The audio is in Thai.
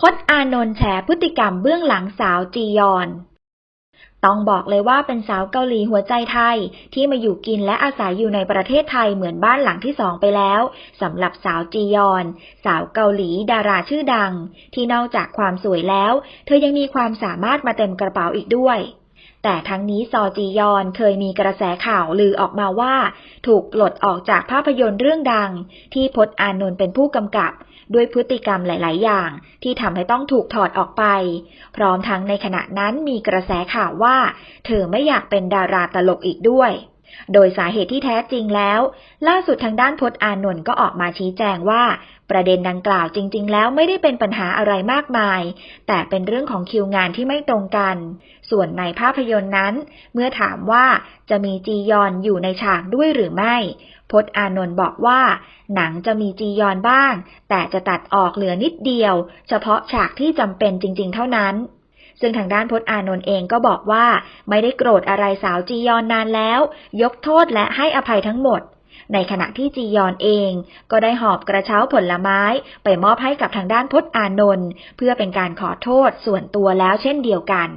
พจน์อานนท์แฉพฤติกรรมเบื้องหลังสาวจียอน ต้องบอกเลยว่าเป็นสาวเกาหลีหัวใจไทย ที่มาอยู่กินและอาศัยอยู่ในประเทศไทยเหมือนบ้านหลังที่สองไปแล้วสำหรับสาวจียอน สาวเกาหลีดาราชื่อดัง ที่นอกจากความสวยแล้ว เธอยังมีความสามารถมาเต็มกระเป๋าอีกด้วย แต่ทั้งนี้ซอจียอนเคยมีกระแสข่าวลือออกมาว่า ถูกปลดออกจากภาพยนตร์เรื่องดัง ที่พจน์อานนท์เป็นผู้กำกับ ด้วยพฤติกรรมหลาย ๆ อย่าง ที่ทำให้ต้องถูกถอดออกไป พร้อมทั้งในขณะนั้นมีกระแสข่าวว่า เธอไม่อยากเป็นดาราตลกอีกด้วย โดยสาเหตุที่แท้จริงแล้ว ล่าสุดทางด้านพจน์อานนท์ก็ออกมาชี้แจงว่า ประเด็นดังกล่าวจริง ๆ แล้วไม่ได้เป็นปัญหาอะไรมากมาย แต่เป็นเรื่องของคิวงานที่ไม่ตรงกัน ส่วนในภาพยนตร์นั้น เมื่อถามว่าจะมีจียอนอยู่ในฉากด้วยหรือไม่พจน์อานนท์บอกว่า หนังจะมีจียอนบ้าง แต่จะตัดออกเหลือนิดเดียว เฉพาะฉากที่จำเป็นจริง ๆ เท่านั้น ซึ่งทางด้านพจน์อานนท์เองก็บอกว่า ไม่ได้โกรธอะไรสาวจียอนนานแล้ว ยกโทษและให้อภัยทั้งหมด ในขณะที่จียอนเอง ก็ได้หอบกระเช้าผลไม้ไปมอบให้กับทางด้านพจน์อานนท์เพื่อเป็นการขอโทษส่วนตัวแล้วเช่นเดียวกัน